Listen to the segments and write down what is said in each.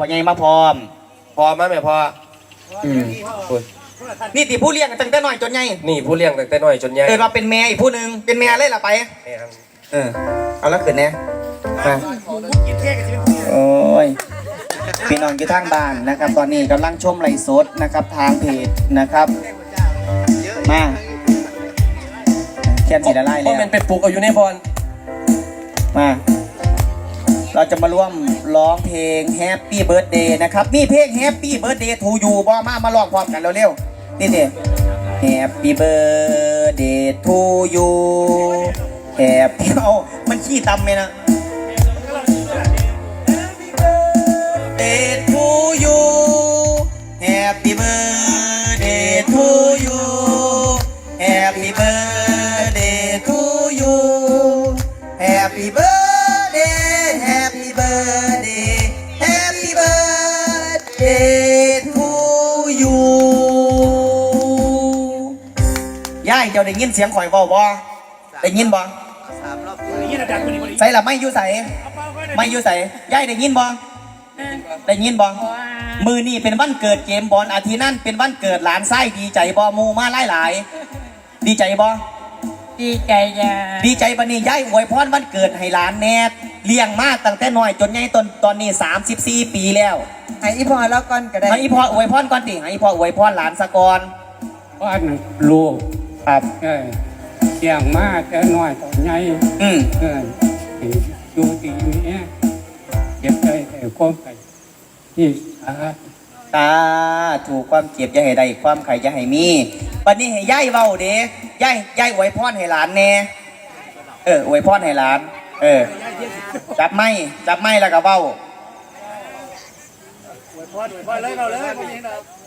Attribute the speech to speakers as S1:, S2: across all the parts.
S1: พ่อใหญ่มาพร้อม
S2: พอไหมแม่พอ
S1: อืมนี่ติผู้เลี้ยงตั้งแต่น้อยจนใหญ่
S2: นี่ผู้เลี้ยงตั้งแต่น้อยจนใหญ่
S1: เกิดมาเป็นแม่อีกผู้หนึ่งเป็นแม่เลยล่ะไป
S2: แม่ครับ
S1: เออ เอาแล้วขึ้นเนี่ยมาโอ้ยพี่น้องอยู่ทางบ้านนะครับ ตอนนี้กำลังชมไลฟ์สดนะครับ ทางเพจนะครับ มาแค่สีละลาย
S2: เพ
S1: แล้ว
S2: ราะมันเป็นปลูกเอาอยู่ในบอล
S1: มา เราจะมาร่วมร้องเพลง Happy Birthday นะครับ มีเพลง Happy Birthday to you บอมามาร้องพร้อมกันเร็วๆ นี่สิ Happy Birthday to you Happy เอามันขี้ตำไหมนะ Happy Birthday จ้าได้ยินเสียงข่อยเบาบ่ได้ยินบ่ใส่ละไม่อยู่ใส่ไม่อยู่ใส่ยายได้ยินบ่ได้ยินบ่มือนี่เป็นวันเกิดเกมบอลอาทิตย์นั้นเป็นวันเกิดหลานไส้ดีใจบ่หมูมาหลายหลายๆดีใจบ่
S3: ดีใจจ้ะ
S1: ดีใจบันนี้ย้ายอวยพรวันเกิดให้หลานแน่เลี้ยงมาตั้งแต่น้อยจนใหญ่ตอนตอนนี้ 34 ปีแล้ว
S3: ให้อีพอแล้วก่อนก็ได้
S1: ให้อีพ่ออวยพรก่อนติให้อีพ่ออวยพรหลานสะกอน
S4: บ้านลูก
S1: ครับ
S4: เออเสียงมากแต่น้อยต่อใหญ่
S1: อืม
S4: เออดูดีนี้เก็บใจแต่ความไปที่สา
S1: ตาถูกความเจ็บอย่าให้ได้ความไข่อย่าให้มีบันนี้ให้ย้ายเว้าเด้ย้ายย้ายอวยพรให้หลานแน่เอออวยพรให้หลาน เออ จับไม้จับไม้แล้วก็เว้า
S3: ให้อยู่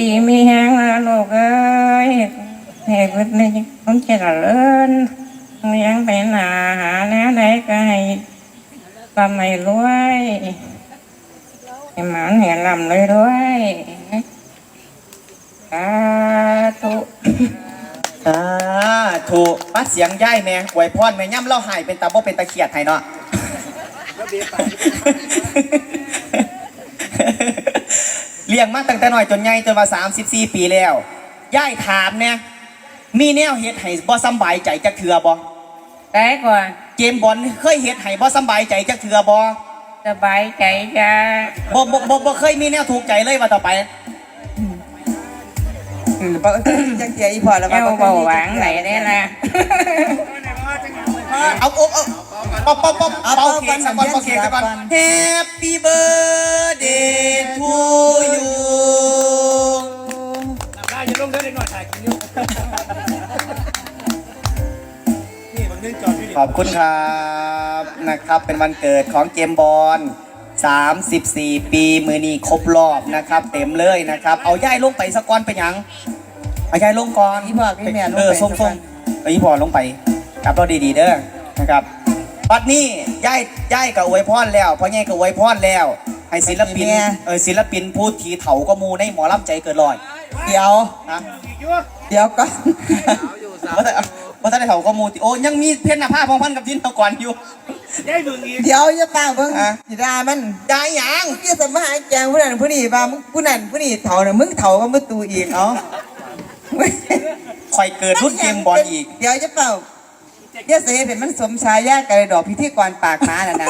S3: ดีมีแห้งนะลูกเอ้ยให้พุทธนี่ต้องเจริญเลี้ยงไปหนาหาแน่ใดก็ให้ทำให้รวยให้หมันให้ลำเลยรวยสาธุ
S1: อ่าถูกปัดเสียงย่ายแม่อวยพรแม่ย่ำเล่าหายเป็นตาบ่เป็นตะเขียดให้เนาะ เลี้ยงมาตั้งแต่น้อยจนใหญ่จนมา34 ปีแล้วย่ายถามเนี่ยมีแนวเฮ็ดให้บ่สำบายใจจักเทือบ่
S3: ได้ก่อน
S1: เกมบอลเคยเฮ็ดให้บ่สำบายใจจักเทือบ่
S3: สบายใจจ้ะ
S1: บ่บ่บ่บ่เคยมีแนวถูกใจเลยว่าต่อไป
S5: จังเสียอีพอแล้ว
S3: เจ้าเบาหวานไหนได้ละ
S1: เอาเอาเอาป๊อปป๊อปป๊อปเป่าเค้กสักก่อนเป่าเค้กสักก่อน Happy birthday to you ได้ยังลงได้หน่อยถ่ายกินอยู่ขอบคุณครับนะครับ เป็นวันเกิดของเกมบอล34 ปีมือนีครบรอบนะครับ เต็มเลยนะครับ เอาย่ายลงไปสักก้อนไปยังเอาย่ายลงก่อน
S5: อีพอกับอีแม่ลงไป
S1: เออส่งส่งเอาอีพอลงไป กลับเราดีๆเด้อนะครับปัดนี้ย่ายย่ายกับอวยพรแล้วพ่อใหญ่กับอวยพรแล้วให้ศิลปินเออศิลปินพูดทีเถาก็มูในหมอลำใจเกิดลอย
S5: เดี๋ยว
S1: นะ
S5: เดี๋ยวก่อน
S1: ว่าแต่ว่าแต่เถาก็มูติโอ้ยังมีเพี้ยนหน้าผ้าพองพันกับดินเถาก่อนอยู่
S5: เดี๋ยวอย่าเปล่าเพิ่ง
S1: อะ
S5: สิดามัน
S1: ยายหยัง
S5: มึงจะสมาหาแจงผู้นั้นผู้นี้ว่ามึงผู้นั้นผู้นี้เถ่าน่ะมึงเถ่าก็มึงตูอีกเนาะ
S1: คอยเกิดรุ่นเกมบอลอีก
S5: เดี๋ยวจะเปล่าเดี๋ ยวเสียเป็นมันสมชายากระดอกพิธีกรปากม้าน่ะนะ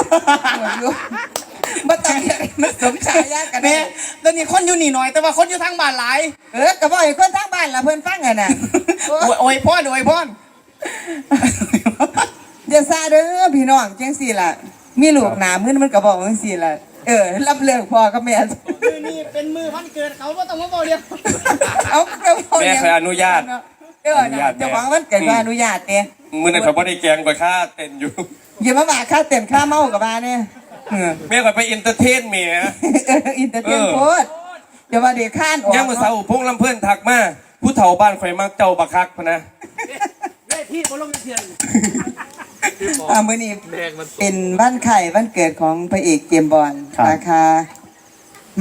S5: มาต้องเรียกให้มันสมชายากัน
S1: แม่ตอนนี้คนอยู่นี่หน่อย แต่ว่าคนอยู่ทางบ้านหลาย
S5: เออกระบอกให้คนทั้งบ้านละเพิ่นฟังอะน่ะ
S1: โอ้ยโอ้ยพ่อนโอ้ยพ่อน
S5: เดี๋ยวซาเด้อพี่น้องจังสี่ล่ะ มีลูกหนามื้อมันก็บอกจังสี่ล่ะเออรับเลิกพ่อกับแม่
S1: นี่เป็นมือพันเกิดเขาว่าต้องมาบอกเดียว
S5: เอากระบอก
S2: แม่เคยอนุญาต
S5: เออนะเจ้าของมันเกิดว่าอนุญาตเด้
S2: มือนั้นเขาบ่ได้แกงไปค่าเต้นอยู่
S5: อย่ามาว่าค่าเต็มค่าเมากับบ้านเนี่ยเออ
S2: แม่ก็ไปเอนเตอร์เทนเมีย
S5: เอออินเตอร์เทนโพสต์อย่าว่าเด็กข้านออก
S2: ยังมาเสาพงลำเพื่อนทักมาผู้เฒ่าบ้านไฟมักเจ้าบักคักพะนะ
S5: อ่ามื้อนี้เป็นบ้านไข่บ้านเกิดของพระเอกเจมส์บอลราคา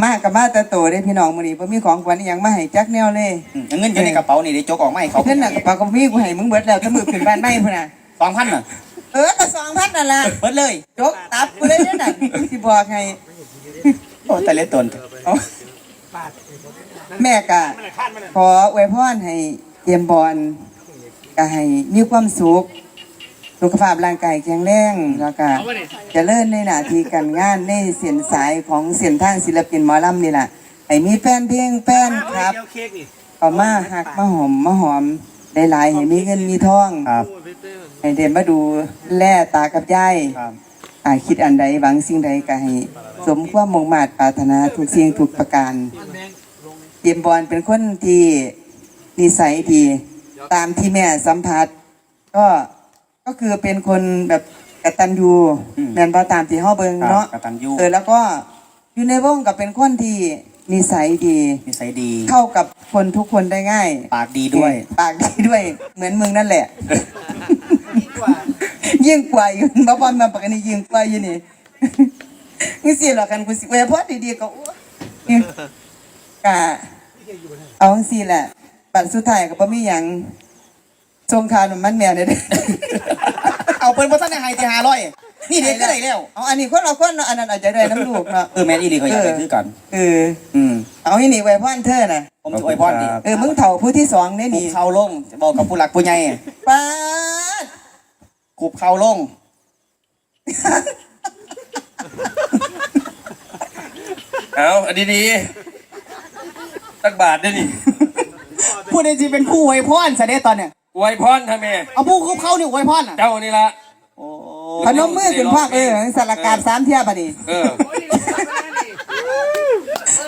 S5: มากกับมาแตะโตได้พี่น้องมื้อนี้บ่มีของขวัญอหยังมาให้จักแนวเลย
S1: อืมเงินอยู่ในกระเป๋านี่ได้จกออกมาให้เขา
S5: เพิ่นน่ะกระเป๋าก็มีกูให้มึงเบิดแล้วถ้ามือขึ้นบ้านไม่พุ่นน่ะ
S1: สองพันน่ะ
S5: เออก็สองพันนั่นล่ะ
S1: เบิดเลย
S5: จกตับกูเลยเนี่ยน่ะที่บอกให้
S1: โอ้แต่เล็ตน
S5: เอาแม่กะขออวยพรให้เตรียมบอลก็ให้มีความสุข สุขภาพร่างกายแข็งแรงแล้วก็เจะเลิ่นในหน้าที่การงานในเส้นสายของเส้นทางศิลปินหมอลำนี่แหละให้มีแฟนเพลงแฟนครับเอามาหักมาหอมมาหอมได้หลายๆให้มีเงินมีทอง
S1: ครับ
S5: ให้เดินมาดูแล่ตากับยาย
S1: ครับ
S5: อาคิดอันใดหวังสิ่งใดก็ให้สมความมุ่งมาตรปรารถนาทุกสิ่งทุกประการเจมส์บอลเป็นคนที่นิสัยดีตามที่แม่สัมผัส ก็ ก็คือเป็นคนแบบกตัญญู
S1: อืม
S5: แม่นบ่ตามที่เฮาเบิ่ง
S1: ครับ
S5: เนาะ
S1: กตัญญู
S5: เออแล้วก็อยู่ในวงก็เป็นคนที่นิสัยดี
S1: นิสัยดี
S5: เข้ากับคนทุกคนได้ง่าย
S1: ปากดีด้วย
S5: ปากดีด้วย เหมือนมึงนั่นแหละ ยิ่งกว่าอยู่บ่บอลมาปากนี้ยิ่งกว่าอยู่นี่ นี่สิหรอกกันกูสิเวยพอดีๆก็อ้วนี่กะเอาจังซี่แหละ บัตรสุดท้ายก็บ่มีหยังทรงคาหนุ่มมันแมวเนี่ยเด้อ
S1: เอาเป็นภาษาในไฮที่หาร้อยนี่เด็กก็ได้แล้ว
S5: เอาอันนี้คนเราคนเนาะอันนั้นอาจจะได้น้ำลูกเนาะ
S1: เออแมนอีดีเขาอยากได้คือกัน
S5: เออ
S1: อืม
S5: เอาอีนี่ไว้พ่อนเธอน่ะ
S1: ผมจะอวยพรดี
S5: เออมึงเฒ่าผู้ที่สองเนี่ย
S1: คุบ
S5: นี่
S1: เข่าลงจะบอกกับผู้หลักผู้ใหญ่
S5: ป้าด
S1: คุบเข่าลง
S2: เอาอันดีๆตักบาทได้นี่
S1: ผู้ใดจีเป็นผู้อวยพรเสด็จตอนเนี่ย
S2: อวยพรท่าแม่
S1: เอาผู้คุบเข่านี่อวยพรอะ
S2: เจ้านี่ละ
S1: โอ้
S5: พนมมือขึ้นพากเออสารการสามเทียบดนี
S2: เออ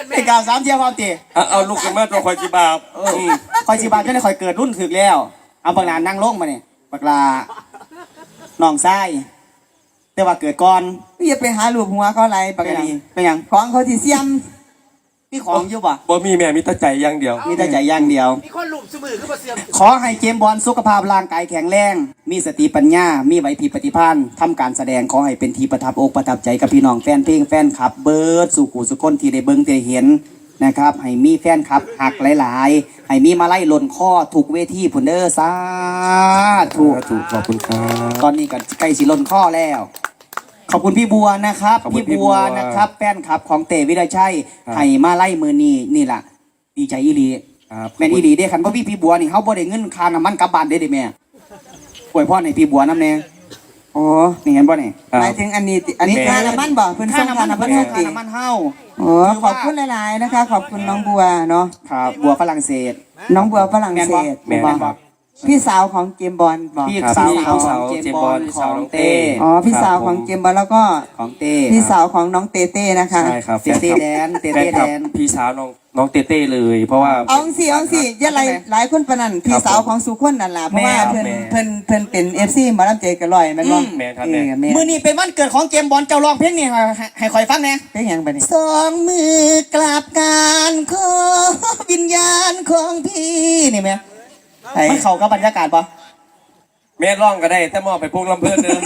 S1: ไอ้กาวสามเทียความตี
S2: เอาเอาลูกกันมาตัวคอยจีบาบอืม
S1: คอยจีบาจนได้คอยเกิดรุ่นถึกแล้ว เอาบักลานั่งลงมาเนี่ยบักลาน้องไส้แต่ว่าเกิดก่อน
S5: อย่าไปหาลูกหัวเขาไรป
S1: เป็น
S5: ก
S1: หยัง
S5: ติ
S1: เป็นหยัง
S5: ของเขาที่เสียม
S1: พี่ของอยู่ป่ะ
S2: บ่มีแม่มีแตาใจอย่างเดียว
S1: มีแต่ใจอย่างเดียว
S6: มีคนหลุมสมือขึ้นมาเสียม
S1: ขอให้เจมส์บอลสุขภาพร่างกายแข็งแรง มีสติปัญญา มีไหวพริบปฏิภาณทำการแสดงขอให้เป็นที่ประทับอกประทับใจกับพี่น้องแฟนเพลงแฟนคลับ เบิร์ดสู่ขู่สุคนที่ได้เบิ้งได้เห็นนะครับให้มีแฟนคลับหักหลาย ๆ ให้มีมาไล่หล่นข้อถูกเวทีผุนเดอร์สาธุ
S2: ถูกขอบคุณครับ
S1: ตอนนี้ก็ใกล้สิหล่นข้อแล้ว ขอบคุณพี่บัวนะครับ
S2: ขอบคุณ
S1: พี่
S2: พี่
S1: บัว
S2: บัว
S1: นะครับ แฟนคลับของเตวิไลชัย
S2: ครับ
S1: ให้มาไล่มือนี่นี่ล่ะ ดีใจอีหลี
S2: ครับ
S1: แม่นอีหลีเด้คันบ่พี่พี่บัวนี่เฮาบ่ได้เงินค่าน้ำมันกลับบ้านเด้เด้แม่อวยพรให้พี่บัวนำแน่
S5: โอ้
S1: นี่เห็นบ่นี่
S2: ครับ
S5: หมายถึงอันนี้ติอันนี้
S1: แม่
S5: ค่าน้ำมันบ่เพิ่น
S1: ค่า
S5: ส่ง
S1: น้ำมั
S5: ค่านน้ำมัน
S1: เพิ่น
S5: ให้
S1: ส่งค่า
S5: ติ
S1: น้ำมันเฮา
S5: โอ้ขอบคุณหลาย ๆ นะคะ ขอบคุณน้องบัวเนาะ
S1: ครับบัวฝรั่งเศส
S5: น้องบัวฝรั่งเศส
S2: แม่นบ่แม่นบ่
S5: พี่สาวของเจมส์บอลบอก
S1: พี่
S2: ครับ
S1: สาว
S2: พี่
S1: ของ
S2: สาว
S1: เจม
S2: เจมส์
S1: ส์บบอ
S2: อ
S1: ล
S2: ล
S1: ของ
S2: น้องเต้
S1: เต้
S5: อ๋อพี่สาว
S2: ครับ
S5: ของเจมส์บอลแล้วก็
S1: ของเต้
S5: พี่สาวของน้องเต้เต้นะคะ
S2: ใช่ครับ
S1: เต้เต้แดนเต้
S2: แฟ
S1: เต้
S2: นค
S1: แด
S2: ลับ
S1: น
S2: พี่สาวน้องน้องเต้เต้เลย เพราะว่า
S5: เอาสิเอาสิอย่าหลายหลายคนปานนั้นพี่สาวของสุคนนั่นล่ะเพราะว่า
S2: แม่
S5: เพิ่น
S2: แม่
S5: เพิ่นเพิ่นเป็น FC หมอลำใจกระลอยแม่นบ่
S2: อืมแม่ครับ
S5: เอ
S2: แม่
S5: อแม่
S1: มื้อนี้เป็นวันเกิดของเจมส์บอลเจ้าร้องเพลงนี่ให้ให้ให้ข่อยฟังแหน่
S5: เป็นหยังบัดนี้
S1: สองมือกราบการขอวิญญาณของพี่นี่แม่ มันเข้ากับบรรยากาศปะ
S2: แม่ร้องก็ได้ แต่มอบไปพวกลำเพิ่นเด้อ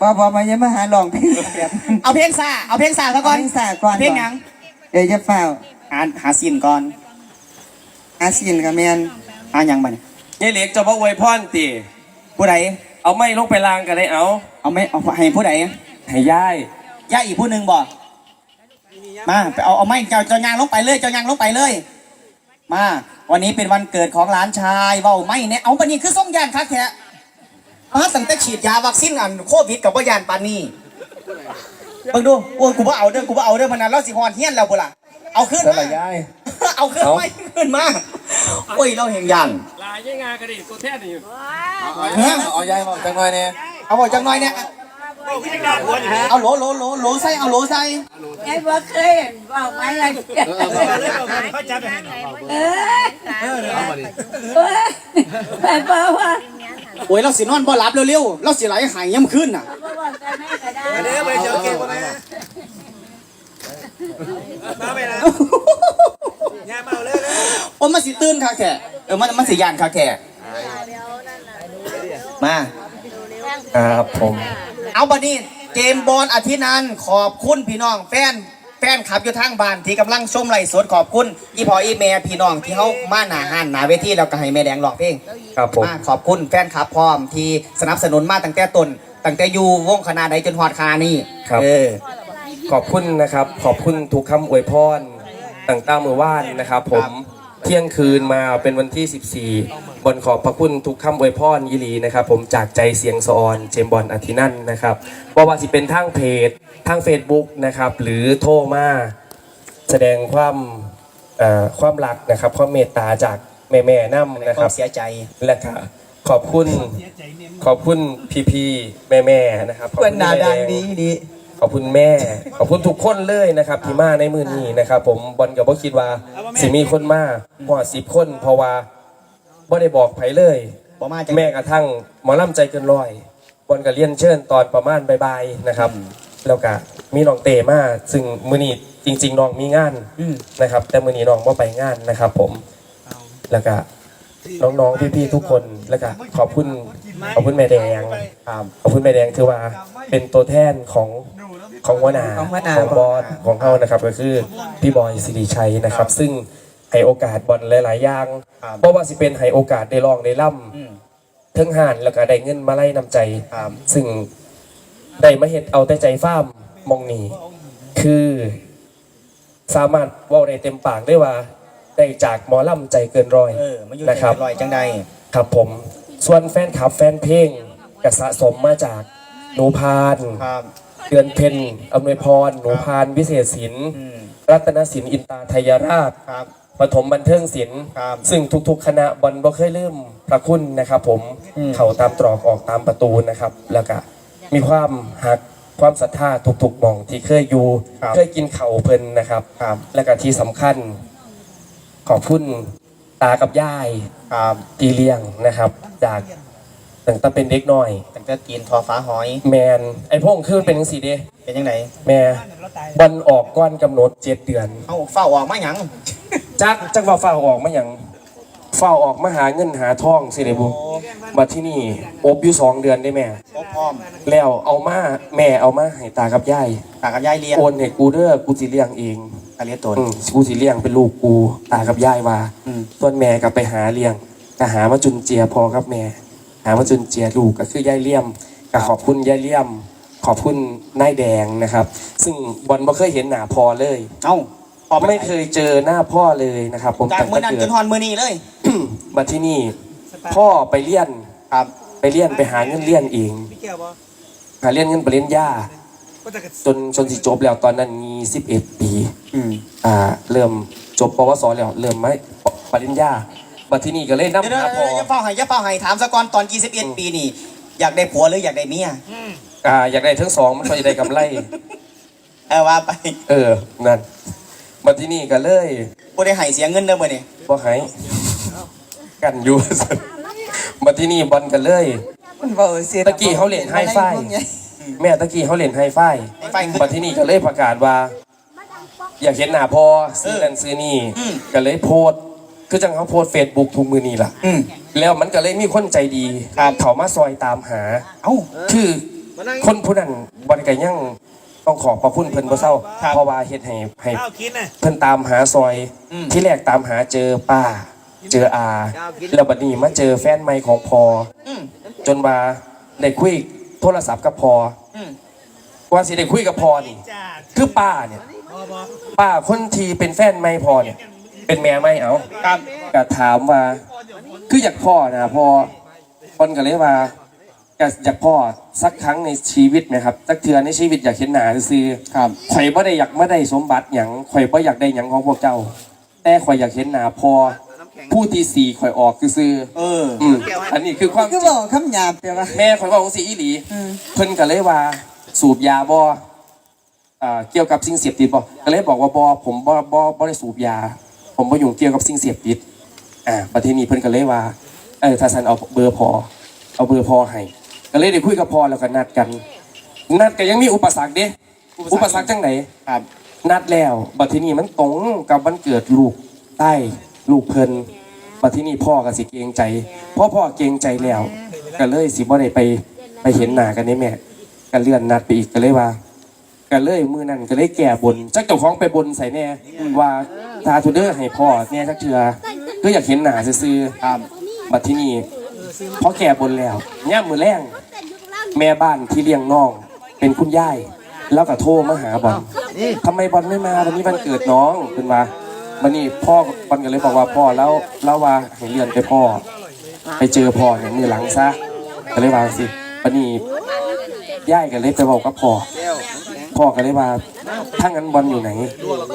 S5: บ่บ่มาอย่ามาหาลองเพลงแบบ
S1: เอาเพลงซาเอาเพลงซาซะก่อน
S5: เพลงสากล
S1: เพลงหยัง
S5: เดี๋ยวจะเฝ้า
S1: หาหาซีนก่อน
S5: อาซินกับแม่น
S1: หาหยังบัดนี้
S2: ยายเหล็กจะบ่อวยพรติ
S1: ผู้ใด
S2: เอาไม้ลงไปล้างก็ได้เอา
S1: เอาไม่เอาให้ผู้ใด
S2: ให้ย่าย
S1: ย่าอีกผู้หนึ่งบ่มาไปเอาเอาไม่เจ้าเจ้ายางลงไปเลยเจ้ายางลงไปเลย มา วันนี้เป็นวันเกิดของหลานชายเว้าไม่เนี่ยเอาบันนี้คือส่งยานคักแท้มาตั้งแต่ฉีดยาวัคซีนอันโควิดกับว่ายานปานนี้เบิ่งดูโอ้ยกูบ่เอาเด้อกูบ่เอาเด้อพนันเราสิฮอดเฮียนแล้วบ่ล่ะเอาขึ้นมาเอาขึ้นไม่ขึ้นมาโอ้ยเราเห็นยัน
S2: ลายยังงากระดิตัวแท้นี่
S1: เอายายบอกจังหน่อยเนี่ยเอาบอกจังหน่อยเนี่ยเอาโหลโหลโหลโหลใส่เอาโหลใส่
S3: ไอ้บ่เคยเห็นบอก มาอะไรเออเออแต่บอกว่า
S1: โอ้ยเราสินอนบ่หลับเร็วๆเราสิไหลหายย่ำขึ้นน่ะ
S3: บอกแต่แม่ก็ได้
S6: เดี๋ยวไปเจอเกมมามาไปนะยาเมาเลยนะ
S1: โอ้ยมันสิตื่นคักแท้เออมันมันสิยานคักแท้มา
S2: ครับผม
S1: เอาบัดนี้เกมบอลอาทิตย์นั้นขอบคุณพี่น้องแฟน แฟนขับอยู่ทางบ้านที่กำลังชมไลฟ์สดขอบคุณอีพออีแม่พี่น้องที่เขามาหนาหันหนาเวทีแล้วก็ให้แม่แดงร้องเพลง
S2: ครับผม
S1: มาขอบคุณแฟนคลับพร้อมที่สนับสนุนมาตั้งแต่ต้นตั้งแต่อยู่วงคณะใดจนฮอดคานี่
S2: ครับ
S1: เออ
S2: ขอบคุณนะครับ ขอบคุณทุกคำอวยพรต่างๆมือว่านนะครับ ผมเที่ยงคืนมาเป็นวันที่ 14 บนขอบพระคุณทุกคำอวยพรยิลีนะครับ ผมจากใจเสียงสะออนเจมส์บอลอาทินันนะครับว่าว่าสิเป็นทางเพจทาง Facebook นะครับ หรือโทรมาแสดงความเอ่อความรักนะครับ ความเมตตาจากแม่ๆน้ำนะ
S1: ค
S2: ครั
S1: วา
S2: บ
S1: มเสียใจ
S2: และก็ขอบคุณขอบคุณพี่ๆแม่ๆนะครับขอบ
S5: เพื่อน
S2: คุณ
S5: หนา
S2: แม่
S5: ดัง
S2: แดี
S5: ดี
S2: ขอบคุณแม่ ขอบคุณทุกคนเลยนะครับที่มาในมือนี้นะครับ ผมบอลกับบ่คิดว่าสิมีคนมาหัวสิบคนเพราะว่า บ่ได้บอกไผเลย
S1: บ่มาจัง
S2: แม่กระทั่งหมอลำใจเกินร้อยบอลก็เรียนเชิญตอนประมาณบ่ายๆนะครับ แล้วก็มีน้องเตมาซึ่งมือนี้จริง ๆน้องมีงาน
S1: อืม
S2: นะครับ แต่มือนี้น้องบ่ไปงานนะครับ ผมแล้วก็น้องๆพี่ๆทุกคนแล้วก็ขอบคุณขอบคุณแม่แดง
S1: ครับ
S2: ขอบคุณแม่แดงถือว่าเป็นตัวแทนของของหัวหน้า
S5: ของหัวหน้า
S2: ของบอสของเขานะครับ ก็คือพี่บอยสิริชัยนะครับ ซึ่ง ให้โอกาสบอลหลาย ๆ อย่าง
S1: ครับ
S2: เพราะว่าสิเป็นให้โอกาสได้ลองได้ล่
S1: อืมำ
S2: เทั้งหานแล้วก็ได้เงินมาไล่นำใจ
S1: ครับ
S2: ซึ่งได้มาเห็ดเอาแต่ใจฟ้ามมองนี่คือสามารถเว่าได้เต็มปากได้ว่า ได้จากหมอลำใจเกินร้อย
S1: เออมาอยู่
S2: นะ
S1: ใจ
S2: ครับ
S1: ลอยจังใด
S2: ครับผม ส่วนแฟนคลับแฟนเพลงก็สะสมมาจากหนูพาน
S1: ครับ
S2: เดือนเพ็ญอำนวยพร หนูพาน วิเศษศิลป์
S1: อืม
S2: รัตนศิลป์อินตาไทยราช
S1: ครับ
S2: ปฐมบันเทิงศิลป์
S1: ครับ
S2: ซึ่งทุกๆ คณะบอลบ่เคยลืมพระคุณนะครับผม
S1: อืม
S2: เขาตามตรอกออกตามประตูนะครับ แล้วก็มีความหักความศรัทธาทุกๆหมองที่เคยอยู่เคยกินเข่าวเพิ่นนะครับ
S1: ครับ
S2: แล้วก็ที่สำคัญขอบคุณตากับยาย
S1: ครับ
S2: ตีเลี้ยงนะครับ จากตั้งแต่เป็นเด็กน้อย
S1: ตั้งแต่กินทอฟ้าหอย
S2: แมนไอ้พงคือมันเป็นจังสี่เด้
S1: เป็นยังไง
S2: แม่บอลออกก้อนกำหนดเจ็ดเดือน
S1: เอาเฝ้าออกมาหยัง
S2: จักจักว่าเฝ้าออกมาอย่างเฝ้าออกมาหาเงินหาทองสิเดบุมาที่นี่อบอยู่สองเดือนได้แม่
S1: ครบพร้อม
S2: แล้วเอามาแม่เอามาให้ตากับยาย
S1: ตากับยายเรียน
S2: โอนให้กูเด้อกูสิเลี้ยงเอง
S1: กะเรียนตน
S2: อืมกูสิเลี้ยงเป็นลูกกูตากับยายว่า
S1: อืม
S2: ส่วนแม่ก็ไปหาเลี้ยงก็หามาจุนเจียพอครับแม่ หามาจุนเจียลูกก็คือยายเลี่ยมก็ขอบคุณยายเลี่ยม ขอบคุณนายแดงนะครับ ซึ่งบอลบ่เคยเห็นหน้าพ่อเลย
S1: เอ้า พอ
S2: ไม่เคยเจอหน้าพ่อเลยนะครับ ผม
S1: จาก
S2: ตั้ง
S1: มื้อ
S2: แต่
S1: นั้น
S2: เกิ
S1: จ
S2: ด
S1: นฮอนมื้อนี้เลย
S2: มาที่นี่ พ่อไปเลี้ยน
S1: ครับ
S2: ไปเลี้ยนไปหาเงินเลี้ยนเอง
S6: พี่แก้วบ่
S2: หาเลี้ยนเงินปริญญา
S6: ก็จะ
S2: จนจนสิจบแล้วตอนนั้นมี11ปี
S1: อืม
S2: อ่า เริ่มจบปวสแล้ว เริ่มไม่ปริญญามาที่นี่ก็เลย
S1: เดี๋ยว
S2: นำหาพ่อ
S1: ๆอย่าเฝ้าให้อย่าเฝ้าให้ถามซะก่อนตอน21ปีนี่ อยากได้ผัวหรืออยากได้เมีย
S2: อ่า อยากได้ทั้งสองมันก็จะได้กำไร
S1: เออว่าไป
S2: เออ นั่น มาที่นี่ก็เลย
S1: บ่ได้ให้เสียเงินเด้อมื้อนี้
S2: บ่ให้กันอยู่ มาที่นี่บอลกันเลย
S5: มันเว้าเสีย
S2: ตะกี้เขาเล่นไฮไฟแม่ตะกี้เขาเล่นไฮไฟ
S1: ไฮไฟคือ
S2: มาที่นี่ก็เลยประกาศว่า อยากเห็นหน้าพอซื้อนั่นซื้อนี่
S1: อืม
S2: ก็เลยโพสต์คือจังเขาโพสเฟซบุ๊กทุกมือนี่ล่ะ
S1: อืม
S2: แล้วมันก็เลยมีคนใจดี
S1: ครับ
S2: เขามาซอยตามหา
S1: เอ้า
S2: คือคนผู้นั้นบริกรยัง ต้องขอบพระคุณเพิ่นบ่เศร้า
S1: ครับ
S2: เพราะว่าเฮ็ดให้ให้
S6: ข้าวกินน่ะ
S2: เพิ่นตามหาซอย
S1: อืม
S2: ที่แรกตามหาเจอป้า เจออาแล้วบัดนี้มาเจอแฟนใหม่ของพอ
S1: อืม
S2: จนมาได้คุยโทรศัพท์กับพอ
S1: อืม
S2: ว่าสิได้คุยกับพอนี่
S6: จ้า
S2: คือป้าเนี่ย
S6: บ่บ่
S2: ป้าคนที่เป็นแฟนใหม่พอเนี่ย เป็นแม่ไหมเอา
S1: ครับ
S2: ก็ถามว่า คืออยากพ่อนะพ่อคนก็เลยว่า อยากอยากพ่อสักครั้งในชีวิตนะครับสักเทือในชีวิตอยากเห็นหน้าซื่อๆ
S1: ครับ
S2: ข่อยบ่ได้อยากไม่ได้สมบัติหยังข่อยบ่อยากได้หยังของพวกเจ้า แต่ข่อยอยากเห็นหน้าพ่อผู้ที่สี่ข่อยออกคือซื่อ
S1: เออ
S2: ๆอืมอันนี้คือความจ
S5: คื
S2: ริ
S5: องบอกคำหยาบแต่ว่า
S2: แม่ข่อยบอกของสีอีหลีเพิ่นก็เลยว่า สูบยาบ่อ่าเกี่ยวกับสิ่งเสพติดบ่ก็เลยบอกว่าบ่ผมบ่บ่บ่ได้สูบยา ผมบ่ยุ่งเกี่ยวกับสิ่งเสพติด อ่าประเทศนี้เพิ่นก็เลยว่า เออถ้าซั่นเอาเบอร์พอ เอาเบอร์พอให้ ก็เลยได้คุยกับพอแล้วก็นัดกัน นัดก็ยังมีอุปสรรคเด้อุปสรรคจังไหน
S1: ครับ
S2: นัดแล้ว บัดที่นี่มันตรงกับวันเกิดลูกใต้ลูกเพิ่นบัดที่นี่พ่อก็สิเกรงใจพ่อพ่อเกรงใจแล้ว ก็เลยสิบ่ได้ไปไปเห็นหน้ากันนี่แม่ก็เลื่อนนัดไปอีกก็เลยว่าก็เลยมื้อนั้นก็เลยแก้บนจักเจ้าของไปบนใส่แน่ว่าทาทูเดอร์ให้พ่อแน่จักเทื่อคืออยากเห็นหน้าซื่อๆครับบัดที่นี่ พอแก้บนแล้วย่ามมื้อแรงแม่บ้านที่เลี้ยงน้อง เป็นคุณยายแล้วก็โทรมาหาบอลทำไมบอลไม่มาวันนี้วันเกิดน้องเป็นมาวันนี้พ่อบอลก็เลยบอกว่าพ่อแล้วแล้วว่าให้เลื่อนไปพ่อ ไปเจอพ่อเนี่ยมือหลังซะก็เลยว่าสิวันนี้ย่ายก็เลยไปบอกกับพ่อพ่อก็เลยว่าถ้างั้นบอลอยู่ไหน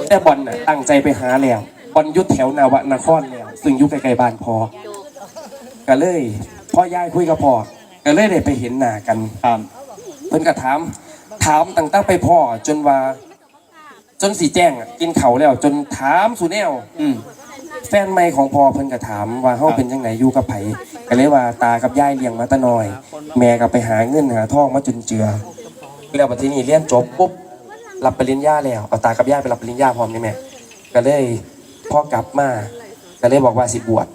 S2: แต่บอลน่ะตั้งใจไปหาแล้วบอลอยุดแถวนาวะนครแล้วซึ่งอยู่ใกล้ๆบ้านพ่อ ก็เลยพ่อย่ายคุยกับพ่อก็เลยได้ไปเห็นหน้ากัน
S1: ครับ
S2: เพิ่นก็ถาม ถามตั้งแต่ไปพ่อจนว่า จนสีแจ้งอะกินเขาวแล้ว จนถามสุแนว
S1: อืม
S2: แฟนใหม่ของพ่อเพิ่นก็ถามว่าเฮาเป็นจังไดอยู่กับไผก็เลยว่าตากับยายเลี้ยงมาแตะน้อย แม่ก็ไปหาเงินหาทองมาจุนเจือ แล้วบัดทีนี้เรียนจบปุ๊บรับปริญญาแล้วเอาตากับยายไปรับปริญญาพร้อมนี่แม่ก็เลยพ่อกลับมาก็เลยบอกว่าสิบวช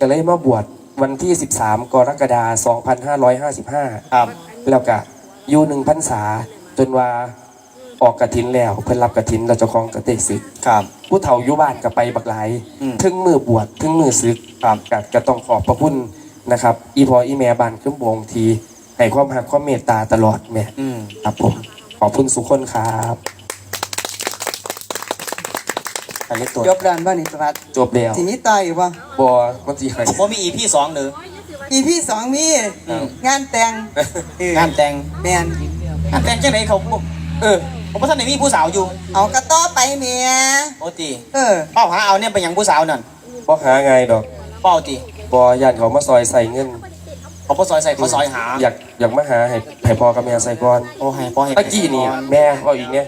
S2: ก็เลยมาบวชวันที่ 13 กรกฎาคม2555
S1: ครับ
S2: แล้วก็อยู่หนึ่งพรรษาจนว่าออกกระถินแล้วเพิ่นรับกระถินเราเจะคลองกระเตศึก
S1: ครับ
S2: ผู้เฒ่าอยู่บ้านก็ไปบักหลาย
S1: อืม
S2: ถึงมือบวชถึงมือซึกครับก็ก็ต้องขอบพระคุณนะครับ อีพออีแม่บ้านขึ้นบวงทีให้ความหักความเมตตาตลอดแม่
S1: อืม
S2: ครับผมขอบคุณสุขคนครับ อันนี้ตัว
S5: จบแล้วบ่นี่สวัสดิ์
S2: จบแล้ว
S5: ทีนี้ต่ออีกบ่
S2: บอมันสิให้
S1: ผมมี EP สองหรือ
S5: อีพี่สองมีงานแต่งเอองา
S1: นแต่ง
S5: แม่น
S1: งานแต่งจังไหนเขาผม
S2: เออ
S1: ผมว่าท่านไหนมีผู้สาวอยู่
S5: เอากระต้อไปเมีย
S1: โอ้ตี
S5: เออ
S1: เป้าหาเอาเนี่ยไปหยังผู้สาวนั่น
S2: บ่หาไงดอก
S1: เป้าตี
S2: บอญาติเขามาซอยใส่เงิน
S1: เขาพอซอยใส่เขาซอยหา
S2: อยากอยากมาหาให้ให้พ่อกับแม่ใส่ก่อน
S1: โอ้ให้พ่อให้
S2: ตะกี้นี่แม่ก็อีกเนี่ย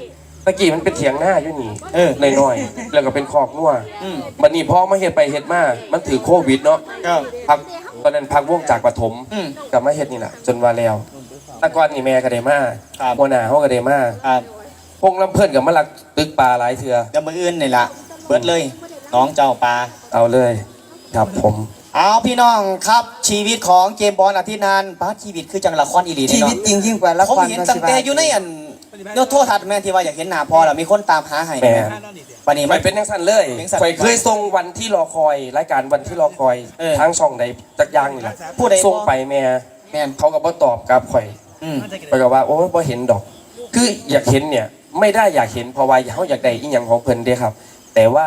S2: ตะกี้มันเป็นเถียงหน้าอยู่นี่
S1: เออ
S2: น้อยๆแล้วก็เป็นคอกนัว
S1: อืม
S2: บัดนี้พ่อมาเฮ็ดไปเฮ็ดมา มันถือโควิดเนาะ
S1: ก็
S2: พักตอนนั้นพักวงจากปฐม
S1: อืม
S2: กลับมาเฮ็ดนี่แหละจนว่าแล้วแตะก่อนนี่แม่ก็ได้มา
S1: ครับ
S2: หัวหน้าเฮาก็ได้มา
S1: ครับ
S2: พงลำเพิ่นก็มาลักตึกปลาหลายเทื่อ
S1: เดี๋ยวมืออื่นนี่ละเบิดเลย น้องเจ้าปลา
S2: เอาเลย ครับผม
S1: เอาพี่น้องครับชีวิตของเกมบอลอาทิตย์นานป้าชีวิตคือจังละครอีหลี
S5: ชี
S1: นี่
S5: วิต
S1: เนาะ
S5: จริงยิ่งกว่าละ
S1: ผม
S5: คร
S1: เห็นตั้งแต่อยู่ในอัน เนื้อโทษทัดแม่ที่ว่าอยากเห็นหน้าพอแล้วมีคนตามหาให้
S2: แม่
S1: แม่วันนี้
S2: ไม่
S1: มัน
S2: เป็นจังซั่นเลย
S1: เป็นจังซั่น
S2: ข่อยเคยส่งวันที่รอคอยรายการวันที่รอคอย
S1: เออ
S2: ทางช่องใดจักอย่างนี่แหละ
S1: ผู้ใด
S2: ส่งไปแม่
S1: แม่น
S2: เขาก็บ่ตอบกลับข่อย
S1: อืม
S2: ไปกับว่าโอ้ยบ่เห็นดอก คืออยากเห็นเนี่ยไม่ได้อยากเห็นเพราะว่าเขาอยากได้อีหยังของเพิ่นเด้ครับ แต่ว่า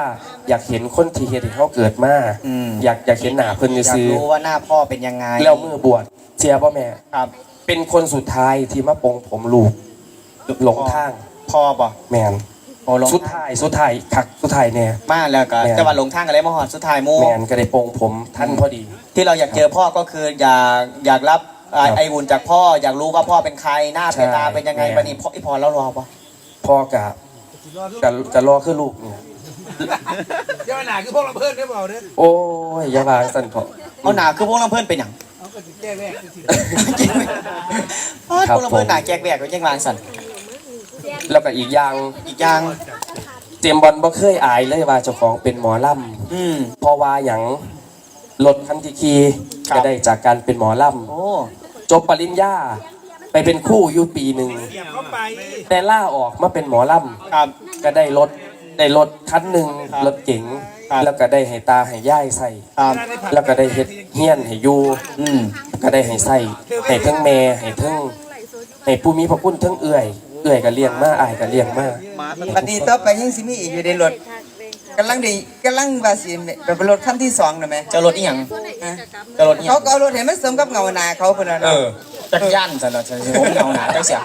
S2: อยากเห็นคนที่เฮ็ดให้เขาเกิดมา
S1: อืม
S2: อยากอยากเห็นหน้าเพิ่น
S1: อยาก
S2: ซื่อ
S1: รู้ว่าหน้าพ่อเป็นยังไง
S2: ๆแล้วมือบวชเชียร์พ่อแม่
S1: ครับ
S2: เป็นคนสุดท้ายที่มาปรงผมลูก หลงทาง
S1: พ่อบ่
S2: แมน
S1: โอ้ลง
S2: สุดท้ายสุดท้ายคักสุดท้ายแน่
S1: มาแล้วก็
S2: แม่น
S1: จะว่าลงทางกันเลยมาหอดสุดท้ายหมู
S2: แมนก็ได้ปรงผมท่านพอดี
S1: ที่เราอยากเจอพ่อก็คืออยากอยากรับไอ้
S2: ครับ
S1: ไออุ่นจากพ่ออยากรู้ว่าพ่อเป็นใครหน้าเป็นตา
S2: ใช่
S1: เป็นยังไง
S2: แม่น
S1: วันนี้พ่อไอพอแล้วรอปะ
S2: พ่อกะกะกะรอคือลูกเนี่ย
S6: เจ้าหน้าคือพวกเราเพื่อนได้เปล่าเนี่ย
S2: โอ้ยอย่าวางสั่นเถอะ
S1: เอาหนาคือพวกลำเพื่อนเป็นหยัง
S6: เอาก็แก้แรกสิ
S1: พวกลำเพื่อนหนาแกกแบกก็ยังวางสัน
S2: แล้วก็อีกอย่าง
S1: อีกอย่าง
S2: เจมส์บอลบ่เคยอายเลยว่าเจ้าของเป็นหมอลำ
S1: อืม
S2: เพราะว่าอย่างรถคันที่ขี่
S1: ครับ
S2: ก็ได้จากการเป็นหมอล
S1: โอ้ำ
S2: จบปริญญาไปเป็นครู่อยู่ปีหนึ่ง
S6: เสียบเข้าไป
S2: แต่ล่าออกมาเป็นหมอล
S1: ครับำ
S2: ก็ได้รถได้รถคันหนึ่ง
S1: ครับ
S2: รถเก๋ง
S1: ครับ
S2: แล้วก็ได้ให้ตาให้ย่ายใส่
S1: ครับ
S2: แล้วก็ได้เฮ็ดเฮียนให้อยู่
S1: อืม
S2: ก็ได้ให้ใส่ให้ทั้งแม่ให้ทั้งให้ผู้มีพระคุณทั้งเอื่อย เอื่อยก็เลี้ยงมาอายก็เลี้ยงมา
S5: ปฏิต่อไปยังสิมีอีกอยู่ในรถกำลังดีกำลังว่าสิเป็นรถขั้นที่สองนะแม่
S1: เจะรถอีหยัง
S5: ฮะ
S1: เจะรถอีหยั
S5: เขา
S1: ง
S5: ก็เอารถเห็นมันสมกับเงาหนาเขาคนนั้น
S2: เออ
S1: จักรยานสันเราจะผมเงาหนาจังเสีย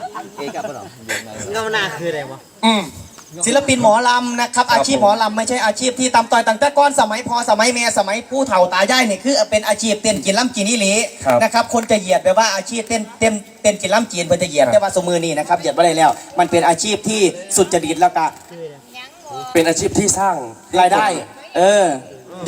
S2: อืม
S1: ศิลปินหมอลำนะครับ อาชีพหมอลำไม่ใช่อาชีพที่ตำต่อยตั้งแต่ก่อนสมัยพอสมัยเมียสมัยผู้เฒ่าตายายนี่คือเป็นอาชีพเต้นกินล้ำกินอีหลี
S2: ครับ
S1: นะครับคนจะเหยียดไปว่าอาชีพเต้นเต้นเต้นกินล้ำกินเพิ่นจะเหยียด
S2: ครับ
S1: แต่ว่าสมือนี่นะครับเหยียดไม่ได้แล้ว มันเป็นอาชีพที่สุจริตแล้วก็
S2: เป็นอาชีพที่สร้าง
S1: รายได้ เออ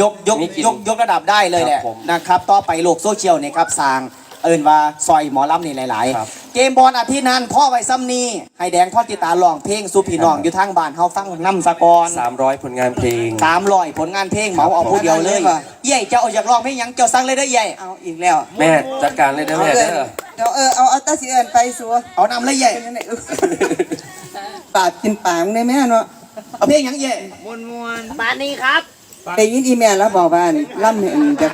S1: ยกยก
S2: มีกิน
S1: ยกยกระดับได้เลยแหละ
S2: ครับผม
S1: นะครับ ต่อไปโลกโซเชียลนี่ครับสร้าง เอินว่าซอยหมอลำนี่หลาย
S2: ครับ
S1: ๆ เกมบอลอาทิตย์นั้นพ่อไว้ซ้ำนี้ให้แดงทอดติตาลองเพลงสุพี่น้องอยู่ทางบ้านเฮาฟังน้ำสะกอน
S2: สามร้อยผลงานเพลง
S1: สามร้อยผลงานเพลงเหมาเอาผู้เดียวเลยเย่เจ้าเอาอยากร้องเพลงหยังเจ้าสั่งเลยได้อเย่
S5: เอาอีกแล้ว
S2: แม่จัดการเลยนะ
S5: เอา
S2: แม่
S5: เอิ
S2: เด้
S5: น
S2: อ
S5: เอาเออเอาเอาตาสิเอินไปสัว
S1: เอานำเลยเย่
S5: เป็นยังไงอุ๊ยปากกินปากในแม่เนาะ
S1: เอาเพลงหยังเย่
S5: ได้ยินอีเมลแล้วบอกว่านี่ล่ำเห็นจะ